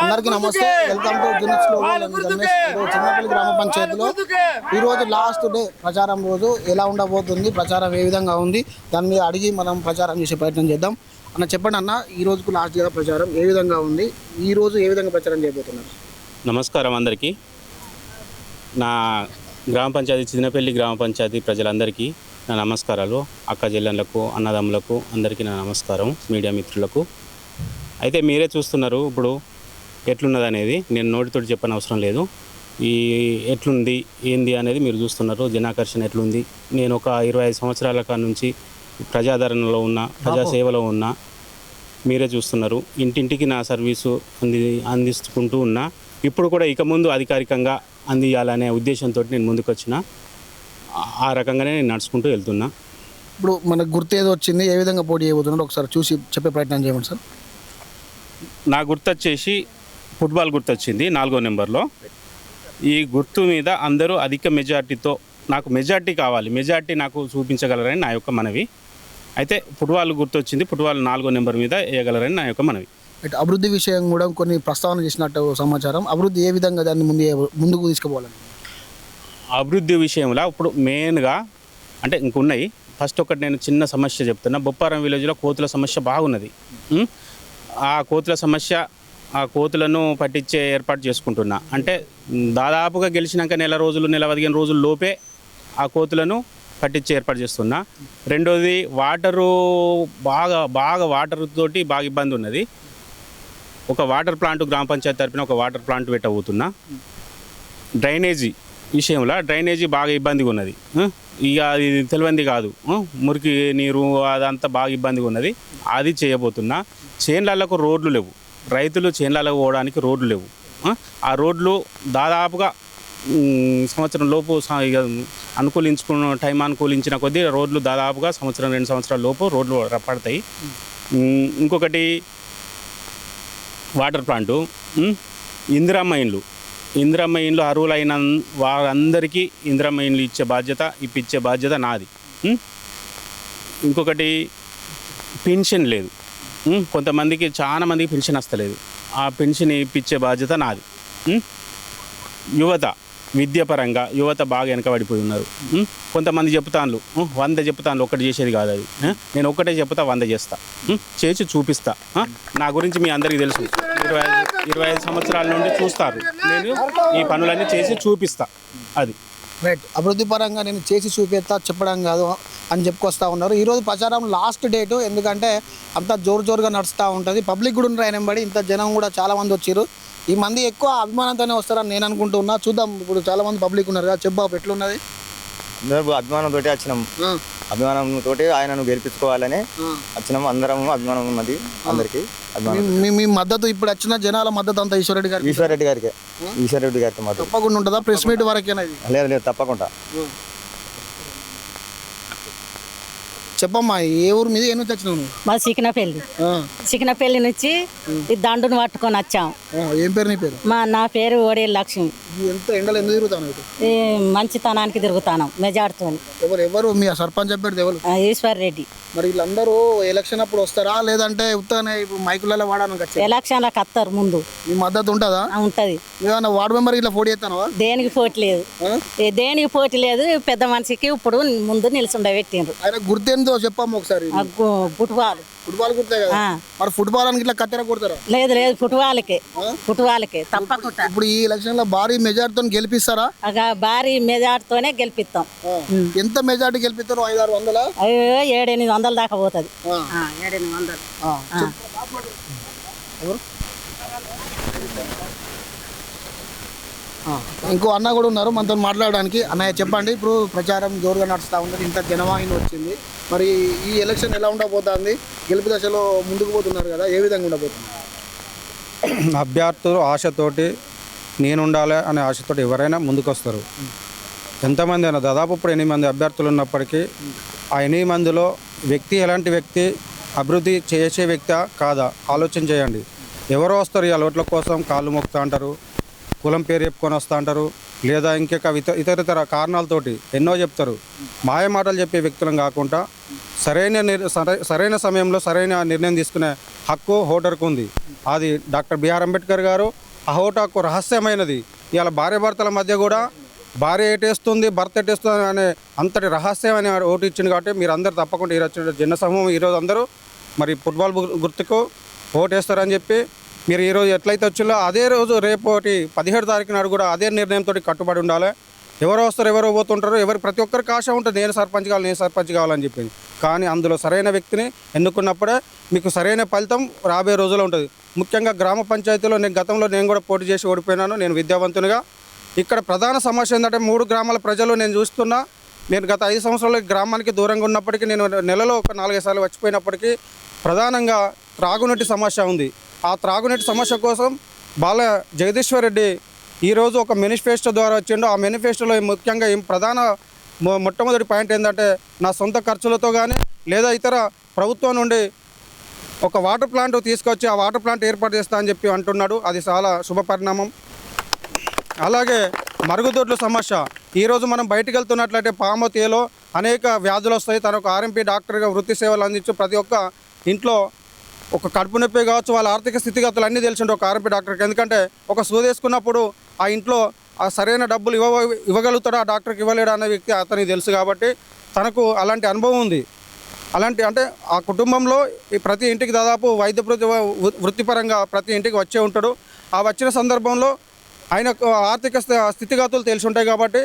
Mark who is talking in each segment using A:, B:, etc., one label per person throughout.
A: అందరికీ నమస్తే. Welcome to గిన్నెస్లో Chinnapalli గ్రామ పంచాయతీలో ఈ రోజు లాస్ట్ డే ప్రచారం రోజు. ఎలా ఉండబోతుంది? ప్రచారం ఏ విధంగా ఉంది? దాని మీద అడిగి మనం ప్రచారం చేసే ప్రయత్నం చేద్దాం. అన్న చెప్పండి అన్న ఈ రోజుకు లాస్ట్ డే ప్రచారం ఏ విధంగా ఉంది? ఈ రోజు ఏ విధంగా ప్రచారం చేయబోతున్నారు?
B: నమస్కారం అందరికీ. నా గ్రామ పంచాయతీ చిన్నపల్లి గ్రామ పంచాయతీ ప్రజలందరికీ నా నమస్కారాలు. అక్క చెల్లెళ్ళకు అన్నదమ్ములకు అందరికీ నా నమస్కారం మీడియా మిత్రులకు. అయితే మీరే చూస్తున్నారు ఇప్పుడు ఎట్లున్నది అనేది నేను నోటితోటి చెప్పని అవసరం లేదు. ఈ ఎట్లుంది ఏంది అనేది మీరు చూస్తున్నారు. జనాకర్షణ ఎట్లుంది? నేను ఒక ఇరవై ఐదు సంవత్సరాల కాడ నుంచి ప్రజాదరణలో ఉన్న ప్రజాసేవలో ఉన్న మీరే చూస్తున్నారు. ఇంటింటికి నా సర్వీసు అంది అందించుకుంటూ ఉన్నా ఇప్పుడు కూడా ఇక ముందు అధికారికంగా అందియాలనే ఉద్దేశంతో నేను ముందుకు వచ్చిన ఆ- రకంగానే నేను నడుచుకుంటూ వెళ్తున్నా.
A: ఇప్పుడు మనకు గుర్తు ఏదో వచ్చింది ఏ విధంగా పోటీ చేయబోతున్నారు ఒకసారి చూసి చెప్పే ప్రయత్నం చేయమండి సార్.
B: నా గుర్తు వచ్చేసి ఫుట్బాల్ గుర్తు వచ్చింది నాలుగో నెంబర్లో. ఈ గుర్తు మీద అందరూ అధిక మెజార్టీతో నాకు మెజార్టీ కావాలి మెజార్టీ నాకు చూపించగలరని నా యొక్క మనవి. అయితే ఫుట్బాల్ గుర్తు వచ్చింది ఫుట్బాల్ నాలుగో నెంబర్ మీద వేయగలరని నా యొక్క మనవి.
A: అభివృద్ధి విషయం కూడా కొన్ని ప్రస్తావన చేసినట్టు సమాచారం. అభివృద్ధి ఏ విధంగా దాన్ని ముందు ముందుకు తీసుకుపోవాలని
B: అభివృద్ధి విషయంలో ఇప్పుడు మెయిన్గా అంటే ఇంకున్నాయి. ఫస్ట్ ఒకటి నేను చిన్న సమస్య చెప్తున్నా. బొప్పారం విలేజ్లో కోతుల సమస్య బాగున్నది? ఆ కోతుల సమస్య ఆ కోతులను పట్టించే ఏర్పాటు చేసుకుంటున్నా. అంటే దాదాపుగా గెలిచినాక నెల రోజులు నెల పదిహేను రోజుల లోపే ఆ కోతులను పట్టించే ఏర్పాటు చేస్తున్నా. రెండోది వాటరు బాగా బాగా వాటర్ తోటి బాగా ఇబ్బంది ఉన్నది. ఒక వాటర్ ప్లాంట్ గ్రామ పంచాయతీ తరపున ఒక వాటర్ ప్లాంట్ పెట్టబోతున్నా. డ్రైనేజీ విషయంలో డ్రైనేజీ బాగా ఇబ్బందిగా ఉన్నది. ఇక అది తెలివంది కాదు. మురికి నీరు అదంతా బాగా ఇబ్బందిగా ఉన్నది. అది చేయబోతున్నా. చేన్లకు రోడ్లు లేవు. రైతులు చేన్లకు పోవడానికి రోడ్లు లేవు. ఆ? రోడ్లు దాదాపుగా సంవత్సరం లోపు అనుకూలించుకున్న టైం అనుకూలించిన కొద్దీ రోడ్లు దాదాపుగా సంవత్సరం రెండు సంవత్సరాల లోపు రోడ్లు పడతాయి. ఇంకొకటి వాటర్ ప్లాంటు. ఉమ్, ఇందిరమ్మ ఇండ్లు. ఇందిరమ్మ ఇండ్లు అర్హులైన వారందరికీ ఇందిరమ్మ ఇండ్లు ఇచ్చే బాధ్యత ఇప్పించే బాధ్యత నాది. ఇంకొకటి పెన్షన్ లేదు. కొంతమందికి చాలా మందికి పెన్షన్ వస్తలేదు. ఆ పెన్షన్ ఇప్పించే బాధ్యత నాది. యువత విద్యాపరంగా యువత బాగా వెనకబడిపోయి ఉన్నారు. కొంతమంది చెప్తాను వంద చెప్తాను ఒక్కటి చేసేది కాదు అది. నేను ఒక్కటే చెప్తా వంద చేస్తా. చేసి చూపిస్తా. నా గురించి మీ అందరికీ తెలుసు. ఇరవై ఇరవై ఐదు సంవత్సరాల నుండి చూస్తారు. నేను ఈ పనులన్నీ చేసి చూపిస్తా. అది.
A: రైట్ అభివృద్ధి పరంగా నేను చేసి చూపిస్తా చెప్పడం కాదు. అని చెప్పుకొస్తా ఉన్నారు. ఈరోజు ప్రచారం లాస్ట్ డేటు ఎందుకంటే అంత జోరు జోరుగా నడుస్తూ ఉంటుంది. పబ్లిక్ కూడా ఉన్నారు ఆయన బడి ఇంత జనం కూడా చాలా మంది వచ్చారు ఈ మంది ఎక్కువ అభిమానంతోనే వస్తారని నేను అనుకుంటున్నా చూద్దాం ఇప్పుడు చాలా మంది పబ్లిక్ ఉన్నారు కదా చెప్పు ఎట్లున్నది?
C: అందరూ అభిమానంతో వచ్చినాం. అభిమానంతో ఆయనను గెలిపించుకోవాలని. వచ్చినాం. అందరం అభిమానం ఉన్నది అందరికి
A: మీ- మద్దతు ఇప్పుడు వచ్చిన జనాల మద్దతు అంతా ఈశ్వరెడ్డి గారికి.
C: ఈశ్వర్ రెడ్డి గారికి. ఈశ్వర్ రెడ్డి గారికి
A: తప్పకుండా ఉంటుందా? ప్రెస్ మీట్ వరకేనా
C: లేదు లేదు తప్పకుండా.
A: చెప్పమ్మా ఏ ఊరు మీద ఏ నుంచి వచ్చినావు నువ్వు?
D: మా చికినపల్లి చికినపల్లి నుంచి ఈ దండును పట్టుకొని వచ్చాం.
A: ఏం పేరు నీ పేరు?
D: మా నా పేరు ఓడేలు లక్ష్మి.
A: ఎంత ఎండలు ఎందుకు తిరుగుతాను
D: ఈ మంచితనానికి తిరుగుతాను మెజార్తో
A: ఎవరు ఎవరు? మీ సర్పంచ్ అభ్యర్థి ఎవరు?
D: ఈశ్వర్ రెడ్డి.
A: మరి వీళ్ళందరూ ఎలక్షన్ అప్పుడు వస్తారా? లేదంటే ఉత్తగానే ఇప్పుడు మైకులలో వాడడానికి వచ్చారు?
D: ఎలక్షన్లకు వస్తారు ముందు.
A: మీ మద్దతు ఉంటుందా?
D: ఉంటది.
A: ఏమన్నా వార్డు మెంబర్ ఇట్లా పోటీ చేస్తానవా?
D: దేనికి పోటీ లేదు. దేనికి పోటీ లేదు పెద్ద మనిషికి ఇప్పుడు ముందు నిలుచుండ పెట్టిండ్రు
A: ఆయన గుర్తేందో చెప్పమ్మా ఒకసారి.
D: ఫుట్బాల్.
A: ఫుట్బాల్ గుర్తే కదా. మరి ఫుట్బాల్ అని ఇట్లా కత్తెర కొడతారా?
D: లేదు లేదు ఫుట్బాల్కే. ఫుట్బాల్కే తప్పకుండా.
A: ఇప్పుడు ఈ ఎలక్షన్లో భారీ మెజార్టీతో గెలిపిస్తారా?
D: అగా భారీ మెజార్టీతోనే గెలిపిస్తాం.
A: ఎంత మెజార్టీ గెలిపిస్తారు? ఐదు ఆరు వందల?
D: అయ్యో ఏడెనిమిది వందల దాకా పోతుంది. ఏడెనిమిది వందలు
A: ఎవరు ఆ, ఇంకో అన్న కూడా ఉన్నారు మనతో మాట్లాడడానికి. అన్నయ్య చెప్పండి. ఇప్పుడు ప్రచారం జోరుగా నడుస్తూ ఉంది ఇంత జనవాహిని వచ్చింది. మరి ఈ ఎలక్షన్ ఎలా ఉండబోతుంది? గెలుపు దశలో ముందుకు పోతున్నారు కదా ఏ విధంగా ఉండబోతుంది?
E: అభ్యర్థులు ఆశతోటి నేను ఉండాలి అనే ఆశతోటి ఎవరైనా ముందుకొస్తారు. ఎంతమంది అయినా దాదాపు ఇప్పుడు ఎనిమిది మంది అభ్యర్థులు ఉన్నప్పటికీ ఆ ఎనిమిది మందిలో వ్యక్తి ఎలాంటి వ్యక్తి అభివృద్ధి చేసే వ్యక్తి కాదా? ఆలోచన చేయండి. ఎవరో వస్తారు ఈ అలవాట్ల కోసం కాళ్ళు మొక్కుతా అంటారు. కులం పేరు చెప్పుకొని వస్తా అంటారు. లేదా ఇంకొక ఇతర ఇతర కారణాలతోటి ఎన్నో చెప్తారు. మాయ మాటలు చెప్పే వ్యక్తులను కాకుండా సరైన సరైన సమయంలో సరైన నిర్ణయం తీసుకునే హక్కు హోటర్కు ఉంది. అది డాక్టర్ బిఆర్ అంబేద్కర్ గారు ఆ హోటాకు రహస్యమైనది. ఇవాళ భార్య భర్తల మధ్య కూడా భార్య ఏటేస్తుంది భర్త ఎటేస్తుంది అనే అంతటి రహస్యం అనే ఓటు ఇచ్చింది కాబట్టి మీరు అందరు తప్పకుండా ఈరోజు జన సమూహం ఈరోజు అందరూ మరి ఫుట్బాల్ గుర్తుకు ఓటేస్తారని చెప్పి మీరు ఈరోజు ఎట్లయితే వచ్చిందో అదే రోజు రేపటి పదిహేడు తారీఖు నాడు కూడా అదే నిర్ణయంతో కట్టుబడి ఉండాలి. ఎవరు వస్తారు ఎవరు పోతుంటారు ఎవరు ప్రతి ఒక్కరికి ఆశ ఉంటుంది. నేను సర్పంచ్ కావాలి నేను సర్పంచ్ కావాలని చెప్పింది. కానీ అందులో సరైన వ్యక్తిని ఎన్నుకున్నప్పుడే మీకు సరైన ఫలితం రాబోయే రోజుల్లో ఉంటుంది. ముఖ్యంగా గ్రామ పంచాయతీలో నేను గతంలో నేను కూడా పోటీ చేసి ఓడిపోయినాను. నేను విద్యావంతునిగా. ఇక్కడ ప్రధాన సమస్య ఏంటంటే మూడు గ్రామాల ప్రజలు నేను చూస్తున్నా. నేను గత ఐదు సంవత్సరాలు గ్రామానికి దూరంగా ఉన్నప్పటికీ నేను నెలలో ఒక నాలుగైదు సార్లు వచ్చిపోయినప్పటికీ ప్రధానంగా త్రాగునీటి సమస్య ఉంది. ఆ త్రాగునీటి సమస్య కోసం బాల జగదీశ్వర్ రెడ్డి ఈరోజు ఒక మేనిఫెస్టో ద్వారా వచ్చిండు. ఆ మేనిఫెస్టోలో ముఖ్యంగా ప్రధాన మొట్టమొదటి పాయింట్ ఏంటంటే నా సొంత ఖర్చులతో కానీ లేదా ఇతర ప్రభుత్వం నుండి ఒక వాటర్ ప్లాంట్ తీసుకొచ్చి ఆ వాటర్ ప్లాంట్ ఏర్పాటు చేస్తా అని చెప్పి అంటున్నాడు. అది చాలా శుభ పరిణామం. అలాగే మరుగుదొడ్ల సమస్య. ఈరోజు మనం బయటకు వెళ్తున్నట్లయితే పామతీలో అనేక వ్యాధులు వస్తాయి. తన ఒక ఆర్ఎంపీ డాక్టర్గా వృత్తి సేవలు అందించు ప్రతి ఒక్క ఇంట్లో ఒక కడుపు నొప్పి కావచ్చు వాళ్ళ ఆర్థిక స్థితిగతులు అన్నీ తెలిసిండు ఒక ఆర్ఎంపీ డాక్టర్కి ఎందుకంటే ఒక సూదేసుకున్నప్పుడు ఆ ఇంట్లో ఆ సరైన డబ్బులు ఇవ్వ ఇవ్వగలుగుతాడా ఆ డాక్టర్కి ఇవ్వలేడు అనే వ్యక్తి అతనికి తెలుసు కాబట్టి తనకు అలాంటి అనుభవం ఉంది. అలాంటి అంటే ఆ కుటుంబంలో ఈ ప్రతి ఇంటికి దాదాపు వైద్య వృత్తి వృత్తిపరంగా ప్రతి ఇంటికి వచ్చే ఉంటాడు. ఆ వచ్చిన సందర్భంలో ఆయన ఆర్థిక స్థితిగతులు తెలిసి ఉంటాయి కాబట్టి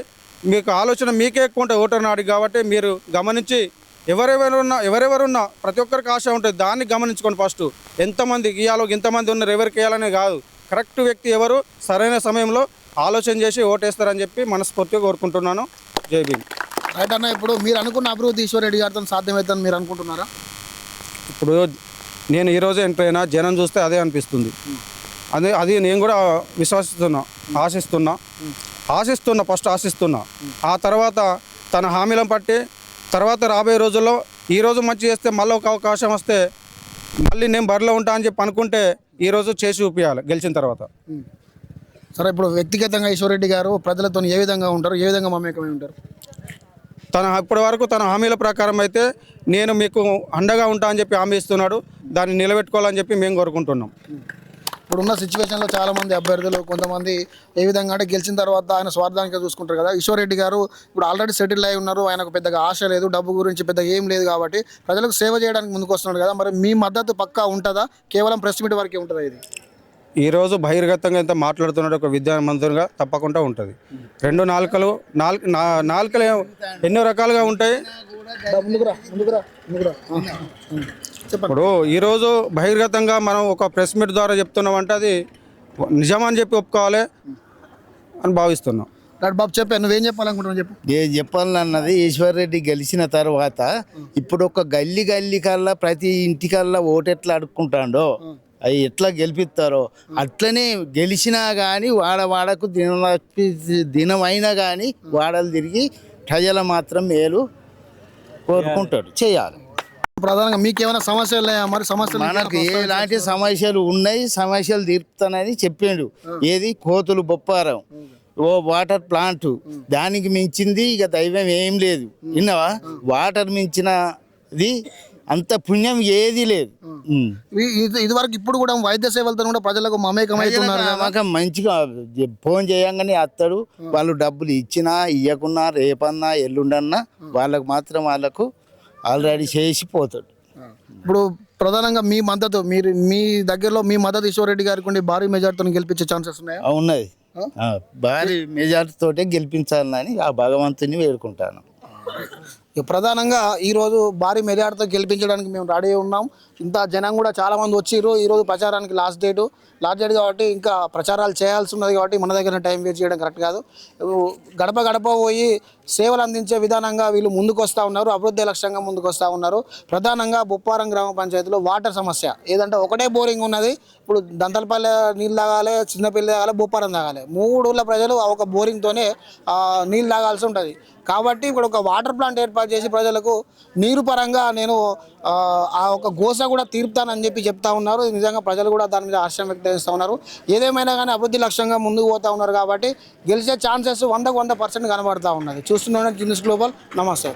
E: మీకు ఆలోచన మీకే ఎక్కువ ఉంటాయి ఓటర్ నాడు కాబట్టి మీరు గమనించి ఎవరెవరున్నా ఎవరెవరున్నా ప్రతి ఒక్కరికి ఆశ ఉంటుంది. దాన్ని గమనించుకోండి ఫస్ట్. ఎంతమంది గీయాలో ఇంతమంది ఉన్నారు ఎవరికి వేయాలనే కాదు. కరెక్ట్ వ్యక్తి ఎవరు సరైన సమయంలో ఆలోచన చేసి ఓటేస్తారని చెప్పి మనస్ఫూర్తిగా కోరుకుంటున్నాను. జై భీమ్.
A: రైట్ అన్న ఇప్పుడు మీరు అనుకున్న అభివృద్ధి ఈశ్వర్ రెడ్డి గారితో సాధ్యమవుతుందని మీరు అనుకుంటున్నారా?
E: ఇప్పుడు నేను ఈరోజు ఎంటర్ అయినా జనం చూస్తే అదే అనిపిస్తుంది. అదే అది నేను కూడా విశ్వసిస్తున్నా ఆశిస్తున్నా. ఆశిస్తున్నా ఫస్ట్ ఆశిస్తున్నా. ఆ తర్వాత తన హామీలను పట్టి తర్వాత రాబోయే రోజుల్లో ఈ రోజు మంచి చేస్తే మళ్ళీ ఒక అవకాశం వస్తే మళ్ళీ నేను బరిలో ఉంటా అని చెప్పి అనుకుంటే ఈరోజు చేసి చూపించాలి గెలిచిన తర్వాత.
A: సరే ఇప్పుడు వ్యక్తిగతంగా ఈశ్వర్ రెడ్డి గారు ప్రజలతో ఏ విధంగా ఉంటారు? ఏ విధంగా మమేకమై ఉంటారు?
E: తన ఇప్పటి వరకు తన హామీల ప్రకారం అయితే నేను మీకు అండగా ఉంటా అని చెప్పి హామీ ఇస్తున్నాడు. దాన్ని నిలబెట్టుకోవాలని చెప్పి మేము కోరుకుంటున్నాం.
A: ఇప్పుడున్న సిచ్యువేషన్లో చాలా మంది అభ్యర్థులు కొంతమంది ఏ విధంగా అంటే గెలిచిన తర్వాత ఆయన స్వార్థానికి చూసుకుంటారు కదా. ఈశ్వర్ రెడ్డి గారు ఇప్పుడు ఆల్రెడీ సెటిల్ అయి ఉన్నారు. ఆయనకు పెద్దగా ఆశ లేదు డబ్బు గురించి పెద్దగా ఏం లేదు కాబట్టి ప్రజలకు సేవ చేయడానికి ముందుకు వస్తున్నాడు కదా. మరి మీ మద్దతు పక్కా ఉంటుందా? కేవలం ప్రెస్ మీట్ వరకే ఉంటుందా ఇది?
E: ఈరోజు బహిర్గతంగా ఎంత మాట్లాడుతున్నాడు ఒక విద్యామంతులుగా తప్పకుండా ఉంటుంది. రెండు నాలుకలు నాలుక నా- నాలుకలు ఎన్నో రకాలుగా ఉంటాయి. ఇప్పుడు ఈరోజు బహిర్గతంగా మనం ఒక ప్రెస్ మీట్ ద్వారా చెప్తున్నామంటే అది నిజమని చెప్పి ఒప్పుకోవాలి అని భావిస్తున్నాం.
A: బాబు చెప్పా నువ్వేం చెప్పాలనుకుంటున్నావు చెప్పు.
F: ఏ చెప్పాలన్నది ఈశ్వర్ రెడ్డి గెలిచిన తర్వాత ఇప్పుడు ఒక గల్లీ గల్లీ కల్లా ప్రతి ఇంటికల్లా ఓటు ఎట్లా అడుక్కుంటాడో అవి ఎట్లా గెలిపిస్తారో అట్లనే గెలిచినా కానీ వాడ వాడకు దినం దినమైనా కానీ వాడలు తిరిగి ప్రజల మాత్రం మేలు కోరుకుంటాడు. చేయాలి.
A: ప్రధానంగా మీకు ఏమైనా సమస్యలు ఉన్నాయా మరి సమస్యలు
F: మనకు ఎలాంటి సమస్యలు ఉన్నాయి సమస్యలు తీరుతానని చెప్పిండు. ఏది? కోతులు బొప్పారం. ఓ వాటర్ ప్లాంట్. దానికి మించింది ఇక దైవం ఏం లేదు. విన్నావా? వాటర్ మించినది అంత పుణ్యం ఏది లేదు.
A: ఇదివరకు ఇప్పుడు కూడా వైద్య సేవలతో కూడా ప్రజలకు మమేకమవుతున్నారు కదా?
F: మాకు మంచిగా ఫోన్ చేయంగానే అత్తడు. వాళ్ళు డబ్బులు ఇచ్చినా ఇవ్వకున్నా రేపన్నా ఎల్లుండన్నా వాళ్ళకు మాత్రం వాళ్ళకు ఆల్రెడీ చేసి పోతాడు
A: ఇప్పుడు ప్రధానంగా మీ మద్దతు మీరు మీ దగ్గరలో మీ మద్దతు ఈశ్వర్ రెడ్డి గారికి ఉండి భారీ మెజార్టీతో గెలిపించే ఛాన్సెస్ ఉన్నాయా?
F: ఉన్నది ఆ, భారీ మెజార్టీ తోటే గెలిపించాలని ఆ భగవంతుని వేడుకుంటాను.
A: ఇక ప్రధానంగా ఈరోజు భారీ మెజార్టీతో గెలిపించడానికి మేము రెడీ ఉన్నాం. ఇంత జనం కూడా చాలా మంది వచ్చిర్రు. ఈరోజు ప్రచారానికి లాస్ట్ డేటు లాస్ట్ కాబట్టి ఇంకా ప్రచారాలు చేయాల్సి ఉన్నది కాబట్టి మన దగ్గర టైం వేస్ట్ చేయడం కరెక్ట్ కాదు. గడప గడప పోయి సేవలు అందించే విధానంగా వీళ్ళు ముందుకు వస్తూ ఉన్నారు అభివృద్ధి లక్ష్యంగా ముందుకు వస్తూ ఉన్నారు. ప్రధానంగా బొప్పారం గ్రామ పంచాయతీలో వాటర్ సమస్య. ఏదంటే ఒకటే బోరింగ్ ఉన్నది. ఇప్పుడు దంతలపల్లె నీళ్ళు తాగాలి చిన్నపల్లి తాగాలి బొప్పారం తాగాలి. మూడు ఊళ్ళ ప్రజలు ఒక బోరింగ్తోనే నీళ్ళు తాగాల్సి ఉంటుంది. కాబట్టి ఇప్పుడు ఒక వాటర్ ప్లాంట్ ఏర్పాటు చేసి ప్రజలకు నీరు పరంగా నేను ఆ, ఒక గోస కూడా తీర్పుతానని చెప్పి చెప్తా ఉన్నారు. నిజంగా ప్రజలు కూడా దాని మీద హర్షం వ్యక్తం చేస్తూ ఉన్నారు. ఏదేమైనా కానీ అభివృద్ధి లక్ష్యంగా ముందుకు పోతా ఉన్నారు కాబట్టి గెలిచే ఛాన్సెస్ వందకు వంద పర్సెంట్ కనబడతా ఉన్నది. చూస్తున్నాను జిన్నిస్ గ్లోబల్ నమస్తే.